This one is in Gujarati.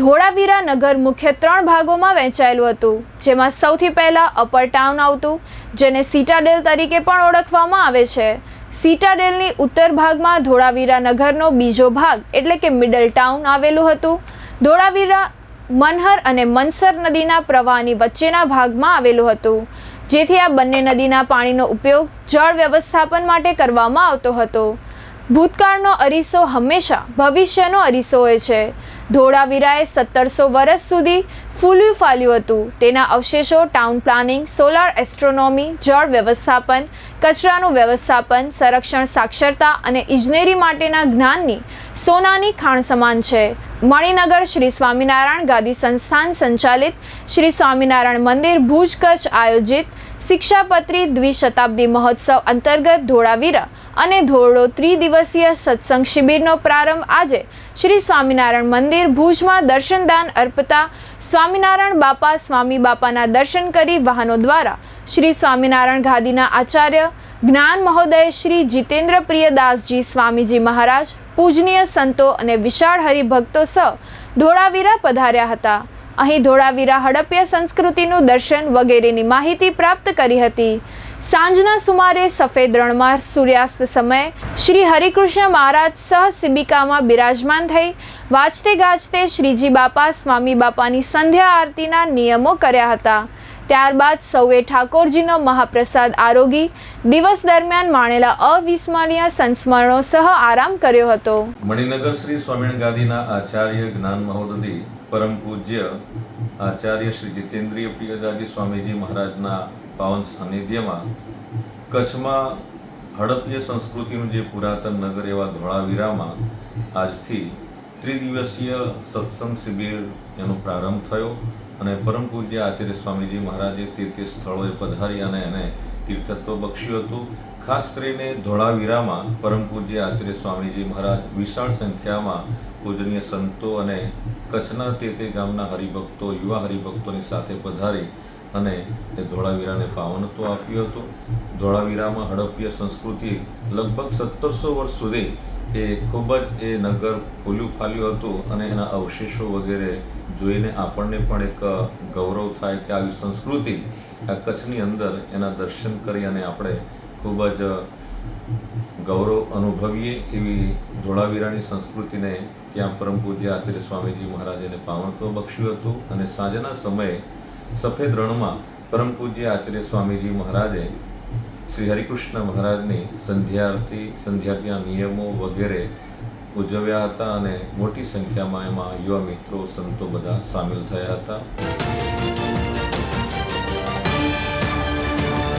ધોળાવીરા નગર મુખ્ય ત્રણ ભાગોમાં વહેંચાયેલું હતું, જેમાં સૌથી પહેલાં અપર ટાઉન આવતું, જેને સીટાડેલ તરીકે પણ ઓળખવામાં આવે છે. સીટાડેલની ઉત્તર ભાગમાં ધોળાવીરા નગરનો બીજો ભાગ, એટલે કે મિડલ ટાઉન આવેલું હતું. ધોળાવીરા, મનહર અને મનસર નદીના પ્રવાહની વચ્ચેના ભાગમાં આવેલું હતું, જેથી આ બંને નદીના પાણીનો ઉપયોગ જળ વ્યવસ્થાપન માટે કરવામાં આવતો હતો. ભૂતકાળનો અરીસો હંમેશા ભવિષ્યનો અરીસો હોય છે. ધોળાવીરાએ સત્તરસો વર્ષ સુધી ફૂલ્યું ફાલ્યું હતું. તેના અવશેષો ટાઉન પ્લાનિંગ, સોલાર એસ્ટ્રોનોમી, જળ વ્યવસ્થાપન, કચરાનું વ્યવસ્થાપન, સંરક્ષણ સાક્ષરતા અને ઇજનેરી માટેના જ્ઞાનની સોનાની ખાણ સમાન છે. મણિનગર શ્રી સ્વામિનારાયણ ગાદી સંસ્થાન સંચાલિત શ્રી સ્વામિનારાયણ મંદિર ભુજ કચ્છ આયોજિત શિક્ષાપત્રી દ્વિશતાબ્દી મહોત્સવ અંતર્ગત ધોળાવીરા અને ધોરડો ત્રિદિવસીય સત્સંગ શિબિરનો પ્રારંભ આજે શ્રી સ્વામિનારાયણ મંદિર ભુજમાં દર્શનદાન અર્પતા સ્વામિનારાયણ બાપા સ્વામી બાપાના દર્શન કરી વાહનો દ્વારા શ્રી સ્વામિનારાયણ ગાદીના આચાર્ય જ્ઞાન મહોદય શ્રી જીતેન્દ્ર પ્રિયદાસજી સ્વામીજી મહારાજ પૂજનીય સંતો અને વિશાળ હરિભક્તો સહ ધોળાવીરા પધાર્યા હતા. અહીં ધોળાવીરા હડપ્ય સંસ્કૃતિનું દર્શન વગેરેની માહિતી પ્રાપ્ત કરી હતી. સાંજના સુમારે સફેદ રણમાં સૂર્યાસ્ત સમયે શ્રી હરિકૃષ્ણ મહારાજ સહ સિબિકામાં બિરાજમાન થઈ વાંચતે ગાજતે શ્રીજી બાપા, સ્વામી બાપાની સંધ્યા આરતીના નિયમો કર્યા હતા. ત્યારબાદ સૌએ ઠાકોરજીનો મહાપ્રસાદ આરોગી દિવસ દરમિયાન માણેલા અવિસ્મરણીય સંસ્મરણો સહ આરામ કર્યો હતો. મણિનગર શ્રી સ્વામિનારાયણ ગાદીના આચાર્ય જ્ઞાન મહોદધી પરમ પૂજ્ય આચાર્ય શ્રી જીતેન્દ્રિય પ્રિયદાજી સ્વામીજી મહારાજના પાવન સાનિધ્યમાં કચ્છમાં હડપ્ય સંસ્કૃતિનું જે પુરાતન નગર એવા ધોળાવીરામાં આજથી ત્રિદિવસીય સત્સંગ શિબિર એનો પ્રારંભ થયો અને પરમ પૂજ્ય આચાર્ય સ્વામીજી મહારાજે તે તે સ્થળોએ પધારી અને એને તીર્થત્વ બક્ષ્યું હતું. ખાસ કરીને ધોળાવીરામાં પરમ પૂજ્ય આચાર્ય સ્વામીજી મહારાજ વિશાળ સંખ્યામાં પૂજનીય સંતો અને કચ્છના તે તે ગામના હરિભક્તો, યુવા હરિભક્તોની સાથે પધારી અને એ ધોળાવીરાને પાવનત્વ આપ્યું હતું. ધોળાવીરામાં હડપ્ય સંસ્કૃતિ લગભગ સત્તરસો વર્ષ સુધી એ ખૂબ જ એ નગર ખુલ્યું ફાલ્યું હતું અને એના અવશેષો વગેરે જોઈને આપણને પણ એક ગૌરવ થાય કે આવી સંસ્કૃતિ આ કચ્છની અંદર એના દર્શન કરી અને આપણે ખૂબ જ ગૌરવ અનુભવીએ એવી ધોળાવીરાની સંસ્કૃતિને ત્યાં પરમ પૂજ્ય આચાર્ય સ્વામીજી મહારાજને પાવનત્વ બક્ષ્યું હતું અને સાંજના સમયે સફેદ રણમાં પરમ પૂજ્ય આચાર્ય સ્વામીજી મહારાજે શ્રી હરિકૃષ્ણ મહારાજની સંધ્યા આરતી સંધ્યાના નિયમો વગેરે ઉજવ્યા હતા અને મોટી સંખ્યામાં એમાં યુવા મિત્રો, સંતો બધા સામેલ થયા હતા.